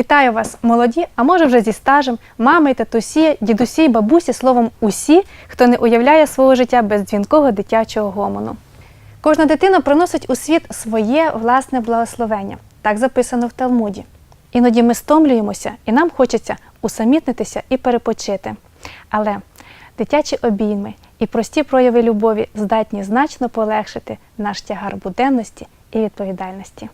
Вітаю вас, молоді, а може вже зі стажем, мами, татусі, дідусі, бабусі, словом, усі, хто не уявляє свого життя без дзвінкого дитячого гомону. Кожна дитина приносить у світ своє власне благословення. Так записано в Талмуді. Іноді ми стомлюємося, і нам хочеться усамітнитися і перепочити. Але дитячі обійми і прості прояви любові здатні значно полегшити наш тягар буденності і відповідальності.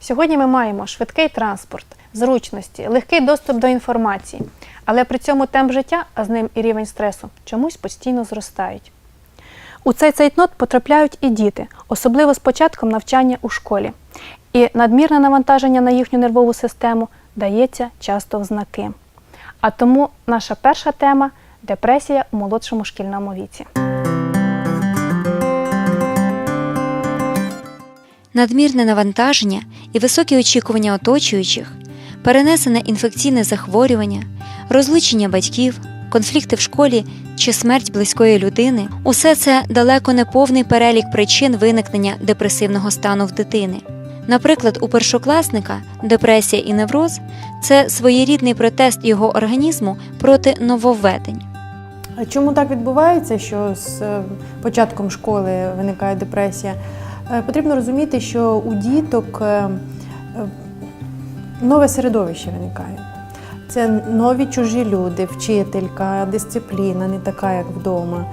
Сьогодні ми маємо швидкий транспорт, зручності, легкий доступ до інформації, але при цьому темп життя, а з ним і рівень стресу, чомусь постійно зростають. У цей цейтнот потрапляють і діти, особливо з початком навчання у школі. І надмірне навантаження на їхню нервову систему дається часто в знаки. А тому наша перша тема депресія у молодшому шкільному віці. Надмірне навантаження і високі очікування оточуючих, перенесене інфекційне захворювання, розлучення батьків, конфлікти в школі чи смерть близької людини усе це далеко не повний перелік причин виникнення депресивного стану в дитини. Наприклад, у першокласника депресія і невроз це своєрідний протест його організму проти нововведень. А Чому так відбувається, що з е, початком школи виникає депресія? Е, Потрібно розуміти, що у діток е, е, нове середовище виникає. Це нові чужі люди, вчителька, дисципліна, не така, як вдома.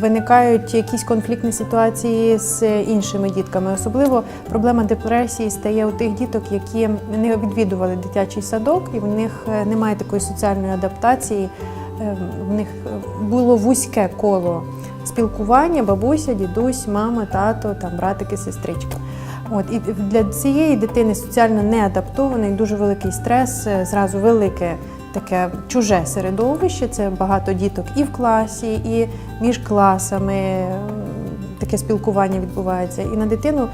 Виникають якісь конфліктні ситуації з іншими дітками. Особливо проблема депресії стає у тих діток, які не відвідували дитячий садок, і в них немає такої соціальної адаптації. В них було вузьке коло спілкування, бабуся, дідусь, мама, тато, там братики, сестричка. От і для цієї дитини соціально неадаптований, дуже великий стрес, е, зразу велике таке чуже середовище. Це багато діток і в класі, і між класами. е, Таке спілкування відбувається, і на дитину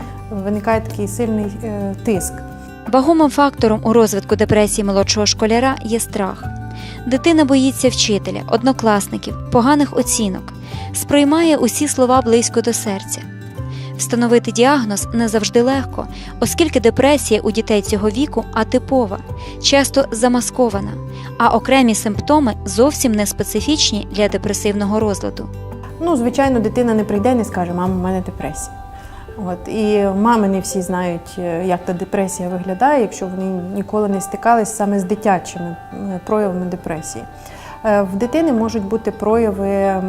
виникає такий сильний е, тиск. Вагомим фактором у розвитку депресії молодшого школяра є страх. Дитина боїться вчителя, однокласників, поганих оцінок, сприймає усі слова близько до серця. Встановити діагноз не завжди легко, оскільки депресія у дітей цього віку атипова, часто замаскована, а окремі симптоми зовсім не специфічні для депресивного розладу. Ну, звичайно, дитина не прийде і не скаже, мама, у мене депресія. От, і мами не всі знають, е, як та депресія виглядає, якщо вони ніколи не стикались саме з дитячими е, проявами депресії. Е, В дитини можуть бути прояви е,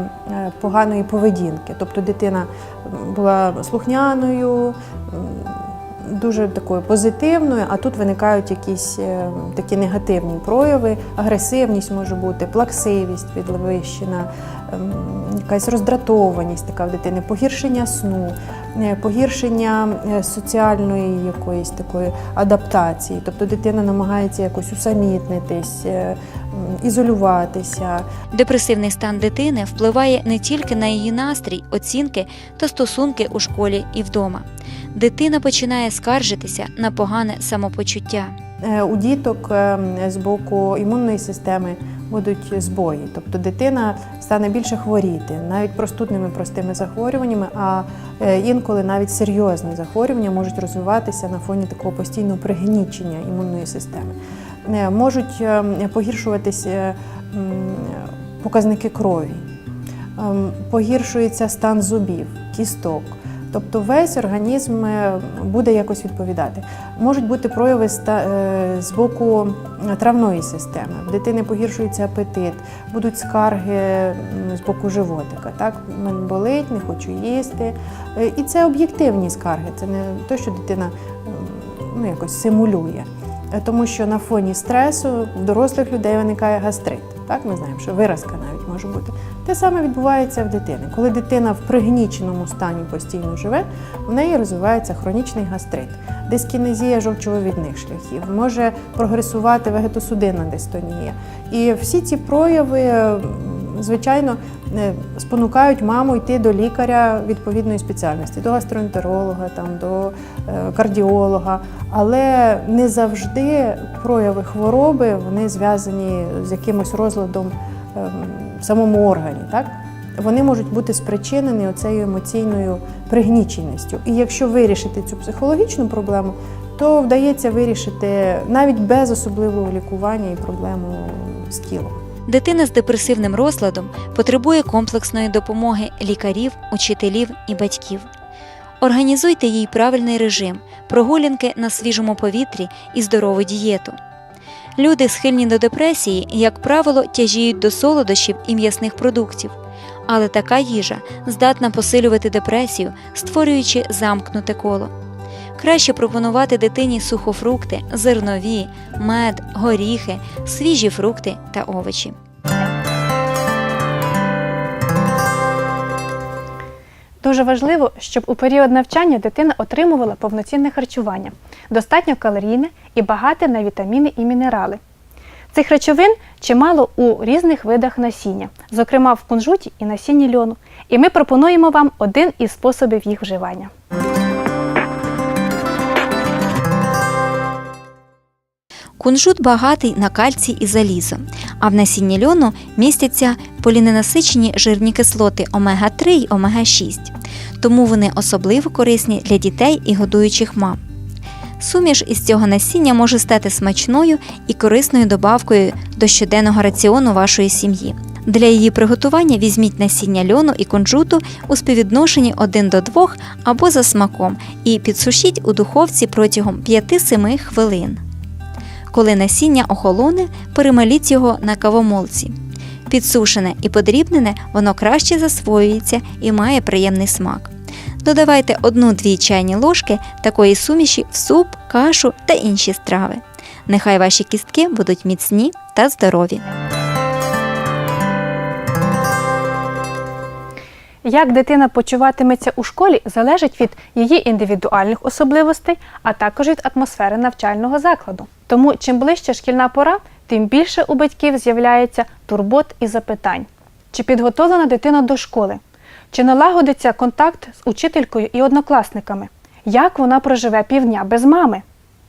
поганої поведінки, тобто дитина була слухняною, дуже такою позитивною, а тут виникають якісь е, такі негативні прояви, агресивність може бути, плаксивість підвищена, ем, якась роздратованість така в дитини, погіршення сну, погіршення соціальної якоїсь такої адаптації. Тобто дитина намагається якось усамітнитись, ізолюватися. Депресивний стан дитини впливає не тільки на її настрій, оцінки та стосунки у школі і вдома. Дитина починає скаржитися на погане самопочуття. Е, У діток е, з боку імунної системи будуть збої, тобто дитина стане більше хворіти, навіть простудними простими захворюваннями, а е, інколи навіть серйозні захворювання можуть розвиватися на фоні такого постійного пригнічення імунної системи. Е, Можуть е, погіршуватися е, показники крові, Ем, погіршується стан зубів, кісток. Тобто весь організм буде якось відповідати. Можуть бути прояви з боку травної системи. В дитини погіршується апетит, будуть скарги з боку животика. Так, мене болить, не хочу їсти. І це об'єктивні скарги. Це не те, що дитина ну, якось симулює. Е, Тому що на фоні стресу в дорослих людей виникає гастрит. Так, ми знаємо, що виразка навіть може бути. Те саме відбувається в дитини. Коли дитина в пригніченому стані постійно живе, в неї розвивається хронічний гастрит, дискінезія жовчовивідних шляхів, може прогресувати вегетосудинна дистонія. І всі ці прояви, звичайно, е, спонукають маму йти до лікаря відповідної спеціальності, до гастроентеролога, там, до е, кардіолога. Але не завжди прояви хвороби вони зв'язані з якимось розладом ем, в самому органі. Так? вони можуть бути спричинені оцею емоційною пригніченістю. І якщо вирішити цю психологічну проблему, то вдається вирішити навіть без особливого лікування і проблему з тілом. Дитина з депресивним розладом потребує комплексної допомоги лікарів, учителів і батьків. Організуйте їй правильний режим, прогулянки на свіжому повітрі і здорову дієту. Люди, схильні до депресії, як правило, тяжіють до солодощів і м'ясних продуктів. Але така їжа здатна посилювати депресію, створюючи замкнуте коло. Краще пропонувати дитині сухофрукти, зернові, мед, горіхи, свіжі фрукти та овочі. Дуже важливо, щоб у період навчання дитина отримувала повноцінне харчування, достатньо калорійне і багате на вітаміни і мінерали. Цих речовин чимало у різних видах насіння, зокрема в кунжуті і насінні льону. І ми пропонуємо вам один із способів їх вживання. Кунжут багатий на кальцій і залізо, а в насінні льону містяться поліненасичені жирні кислоти омега-3 і омега-6, тому вони особливо корисні для дітей і годуючих мам. Суміш із цього насіння може стати смачною і корисною добавкою до щоденного раціону вашої сім'ї. Для її приготування візьміть насіння льону і кунжуту у співвідношенні 1 до 2 або за смаком і підсушіть у духовці протягом 5-7 хвилин. Коли насіння охолоне, перемаліть його на кавомолці. Підсушене і подрібнене, воно краще засвоюється і має приємний смак. Додавайте 1-2 чайні ложки такої суміші в суп, кашу та інші страви. Нехай ваші кістки будуть міцні та здорові. Як дитина почуватиметься у школі, залежить від її індивідуальних особливостей, а також від атмосфери навчального закладу. Тому чим ближче шкільна пора, тим більше у батьків з'являється турбот і запитань. Чи підготовлена дитина до школи? Чи налагодиться контакт з учителькою і однокласниками? Як вона проживе півдня без мами?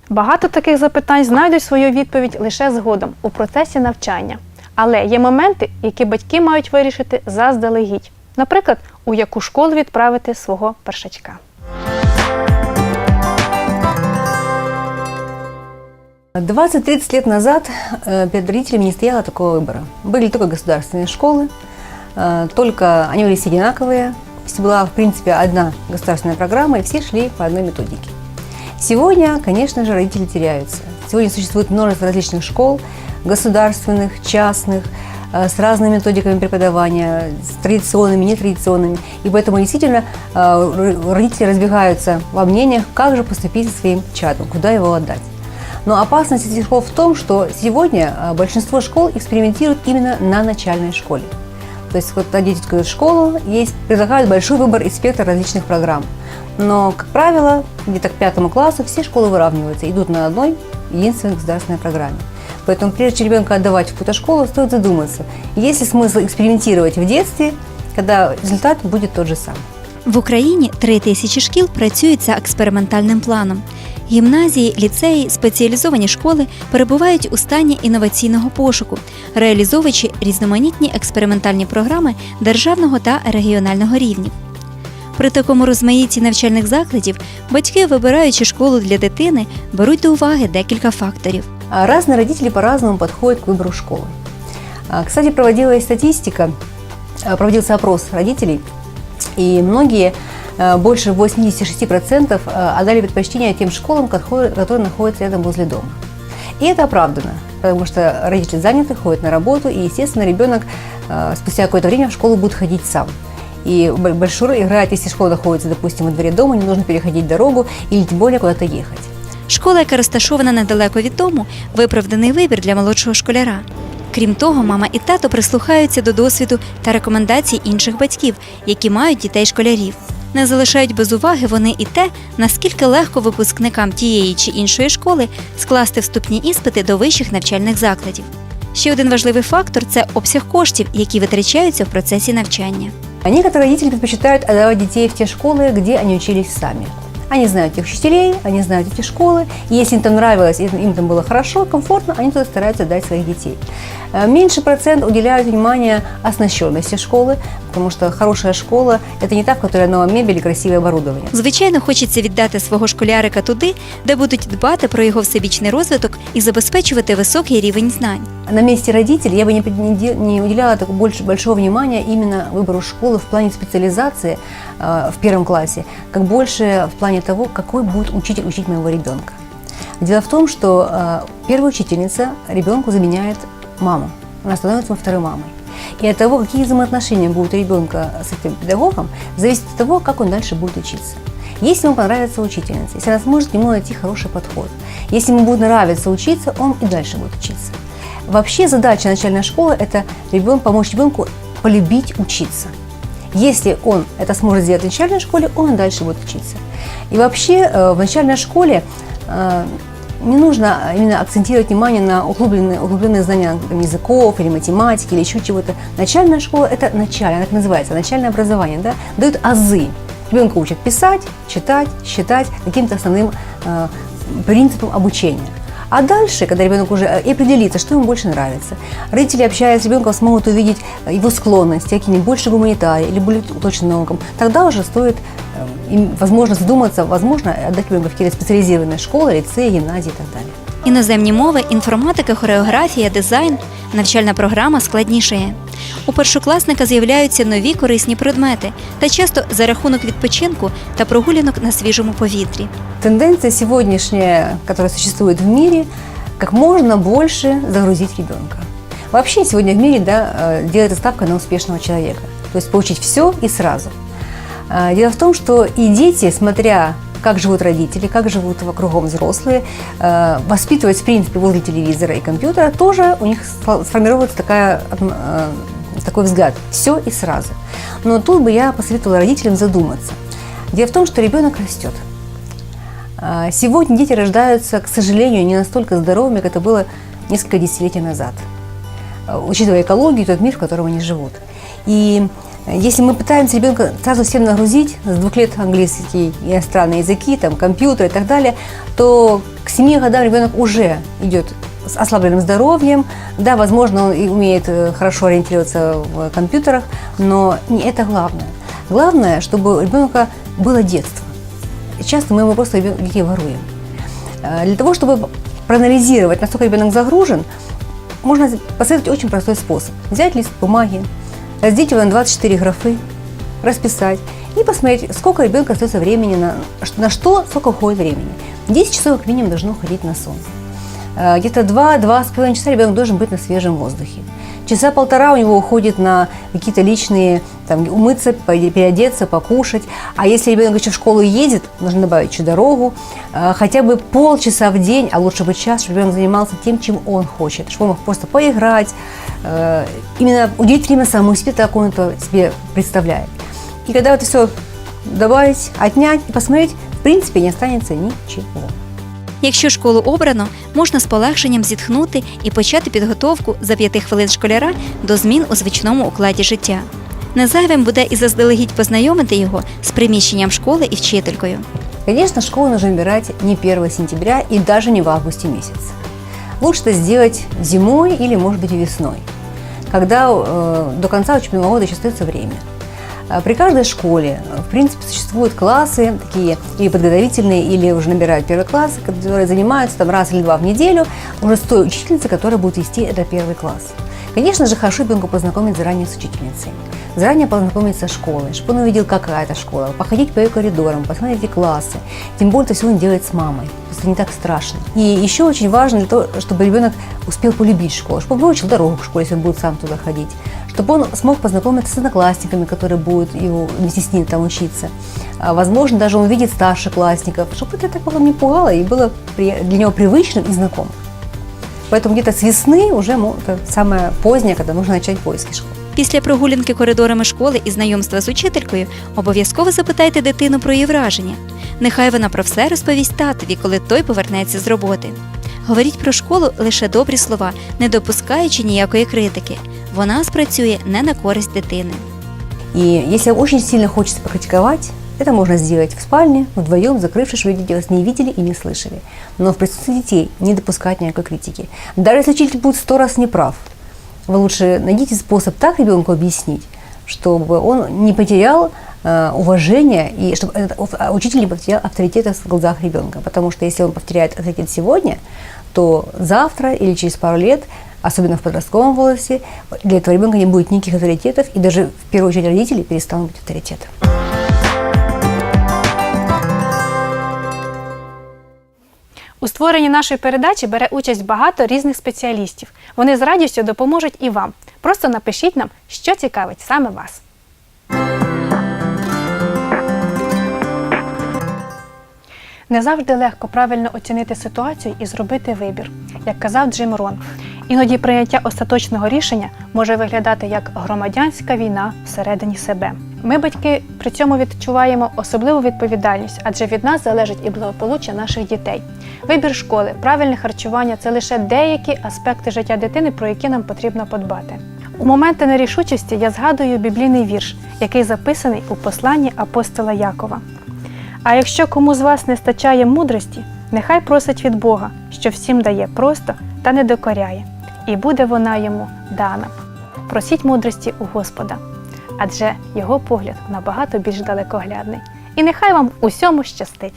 Багато таких запитань знайдуть свою відповідь лише згодом у процесі навчання. Але є моменти, які батьки мають вирішити заздалегідь. Наприклад, у яку школу відправити свого першачка. 20-30 лет назад э, перед родителями не стояло такого выбора. Были только государственные школы, э, только они были все одинаковые. Была, в принципе, одна государственная программа, и все шли по одной методике. Сегодня, конечно же, родители теряются. Сегодня существует множество различных школ, государственных, частных, э, с разными методиками преподавания, с традиционными, нетрадиционными. И поэтому действительно родители разбегаются во мнениях, как же поступить со своим чадом, куда его отдать. Но опасность этих школ в том, что сегодня э, большинство школ экспериментируют именно на начальной школе. То есть вот дети идут в школу, есть, предлагают большой выбор и спектр различных программ. Но, как правило, где-то к пятому классу все школы выравниваются, идут на одной единственной государственной программе. Поэтому прежде чем ребенка отдавать в какую-то школу, стоит задуматься, есть ли смысл экспериментировать в детстве, когда результат будет тот же самый. В Україні три тисячі шкіл працюють за експериментальним планом. Гімназії, ліцеї, спеціалізовані школи перебувають у стані інноваційного пошуку, реалізовуючи різноманітні експериментальні програми державного та регіонального рівнів. При такому розмаїтті навчальних закладів батьки, вибираючи школу для дитини, беруть до уваги декілька факторів. А Разные родители по-разному подходят к выбору школы. А, Кстати, проводилась статистика, а, проводился опрос родителей, и многие, а, больше 86% а, отдали предпочтение тем школам, которые которые находятся рядом возле дома. И это оправдано, потому что родители заняты, ходят на работу, и, естественно, ребенок а, спустя какое-то время в школу будет ходить сам. И б- большую роль играет, если школа находится, допустим, во дворе дома, не нужно переходить дорогу или тем более куда-то ехать. Школа, яка розташована недалеко від дому, виправданий вибір для молодшого школяра. Крім того, мама і тато прислухаються до досвіду та рекомендацій інших батьків, які мають дітей-школярів. Не залишають без уваги вони і те, наскільки легко випускникам тієї чи іншої школи скласти вступні іспити до вищих навчальних закладів. Ще один важливий фактор це обсяг коштів, які витрачаються в процесі навчання. А некоторые родители предпочитают отдавать детей в те школы, где они учились сами. Они знают этих учителей, они знают эти школы. И если им там нравилось, и им там было хорошо, комфортно, они туда стараются дать своих детей. Э, Меньше процент уделяют внимание оснащенности школы, потому что хорошая школа – это не та, в которой новая мебель и красивое оборудование. Звичайно, хочеться віддати свого школярика туди, де будуть дбати про його всебічний розвиток і забезпечувати високий рівень знань. На месте родителей я бы не, пред- не де- не уделяла так больше, большого внимания именно выбору школы в плане специализации э, в первом классе, как больше в плане того, какой будет учитель учить моего ребенка. Дело в том, что э, первая учительница ребенку заменяет маму. Она становится ему второй мамой. И от того, какие взаимоотношения будут у ребенка с этим педагогом, зависит от того, как он дальше будет учиться. Если ему понравится учительница, если она сможет к нему найти хороший подход, если ему будет нравиться учиться, он и дальше будет учиться. Вообще задача начальной школы – это ребен, помочь ребенку полюбить учиться. Если он это сможет сделать в начальной школе, он дальше будет учиться. И вообще э, в начальной школе э, не нужно именно акцентировать внимание на углубленные, углубленные знания там, языков или математики или еще чего-то. Начальная школа – это начальное, она так называется, начальное образование, да, дают азы. Ребенка учат писать, читать, считать каким-то основным э, принципам обучения. А дальше, когда ребенок уже э, и определится, что ему больше нравится, родители, общаясь с ребенком, смогут увидеть э, его склонности, какие-нибудь больше гуманитарии или более точно наукам, тогда уже стоит э, им, возможно, задуматься, возможно, отдать ребенка в какие-то специализированные школы, лицеи, гимназии и так далее. Іноземні мови, інформатика, хореографія, дизайн, навчальна програма складнішає. У першокласника з'являються нові корисні предмети та часто за рахунок відпочинку та прогулянок на свіжому повітрі. Тенденция сегодняшняя, которая существует в мире, как можно больше загрузить ребенка. Вообще сегодня в мире да, э, делается ставка на успешного человека. То есть получить все и сразу. А, Дело в том, что и дети, смотря как живут родители, как живут кругом взрослые, э, воспитывать, в принципе, возле телевизора и компьютера, тоже у них сфо- сформируется такая, атм- э, такой взгляд. Все и сразу. Но тут бы я посоветовала родителям задуматься. Дело в том, что ребенок растет. А, Сегодня дети рождаются, к сожалению, не настолько здоровыми, как это было несколько десятилетий назад, а, учитывая экологию и тот мир, в котором они живут. И э, если мы пытаемся ребенка сразу всем нагрузить, с двух лет английский, иностранные языки, там, компьютер и так далее, то к семи годам ребенок уже идет с ослабленным здоровьем. Да, возможно, он и умеет э, хорошо ориентироваться в компьютерах, но не это главное. Главное, чтобы у ребенка было детство. Часто мы его просто детей воруем. Э, Для того, чтобы проанализировать, насколько ребенок загружен, можно посоветовать очень простой способ. Взять лист бумаги, разделить его на 24 графы, расписать и посмотреть, сколько ребенка остается времени на, на что, сколько уходит времени. 10 часов как минимум должно уходить на сон. Э, Где-то 2-2,5 часа ребенок должен быть на свежем воздухе. Часа полтора у него уходит на какие-то личные, там, умыться, переодеться, покушать. А если ребенок еще в школу едет, нужно добавить еще дорогу, э, хотя бы полчаса в день, а лучше бы час, чтобы ребенок занимался тем, чем он хочет, чтобы он мог просто поиграть, э, именно уделить время самому себе, так он это себе представляет. И когда это все добавить, отнять и посмотреть, в принципе, не останется ничего. Якщо школу обрано, можна з полегшенням зітхнути і почати підготовку за п'яти хвилин школяра до змін у звичному укладі життя. Незайвим буде і заздалегідь познайомити його з приміщенням школи і вчителькою. Конечно, школу нужно выбирать не 1 сентября и даже не в августе месяце. Лучше это сделать зимой или, может быть, и весной, когда э, до конца учебного года еще остается время. А При каждой школе, э, в принципе, существуют классы, такие или подготовительные, или уже набирают первый класс, которые занимаются там раз или два в неделю уже с той учительницей, которая будет вести этот первый класс. Конечно же, хорошо ребенку познакомить заранее с учительницей, заранее познакомиться с школой, чтобы он увидел, какая это школа, походить по ее коридорам, посмотреть эти классы. Тем более, это все он делает с мамой, это не так страшно. И еще очень важно, для того, чтобы ребенок успел полюбить школу, чтобы он выучил дорогу к школе, если он будет сам туда ходить, чтобы он смог познакомиться с одноклассниками, которые будут его вместе с ним там учиться. А, Возможно, даже он увидит старшеклассников, чтобы это так его не пугало и было для него привычным и знакомым. Поэтому где-то с весны уже мо- это самое позднее, когда нужно начать поиски школы. Після прогулянки коридорами школи і знайомства з учителькою обов'язково запитайте дитину про її враження. Нехай вона про все розповість татові, коли той повернеться з роботи. Говоріть про школу лише добрі слова, не допускаючи ніякої критики. Вона спрацює не на користь дитини. И если очень сильно хочется покритиковать, Это можно сделать в спальне, вдвоем, закрывшись, чтобы дети вас не видели и не слышали. Но в присутствии детей не допускать никакой критики. Даже если учитель будет сто раз неправ, вы лучше найдите способ так ребенку объяснить, чтобы он не потерял э, уважение и чтобы этот оф- учитель не потерял авторитета в глазах ребенка. Потому что если он потеряет авторитет сегодня, то завтра или через пару лет, особенно в подростковом возрасте, для этого ребенка не будет никаких авторитетов, и даже в первую очередь родители перестанут быть авторитетом. У створенні нашої передачі бере участь багато різних спеціалістів. Вони з радістю допоможуть і вам. Просто напишіть нам, що цікавить саме вас. Не завжди легко правильно оцінити ситуацію і зробити вибір, як казав Джим Рон. Іноді прийняття остаточного рішення може виглядати як громадянська війна всередині себе. Ми, батьки, при цьому відчуваємо особливу відповідальність, адже від нас залежить і благополуччя наших дітей. Вибір школи, правильне харчування це лише деякі аспекти життя дитини, про які нам потрібно подбати. У моменти нерішучості я згадую біблійний вірш, який записаний у посланні апостола Якова. А якщо кому з вас не стачає мудрості, нехай просить від Бога, що всім дає просто та не докоряє, і буде вона йому дана. Просіть мудрості у Господа, адже його погляд набагато більш далекоглядний. І нехай вам усьому щастить.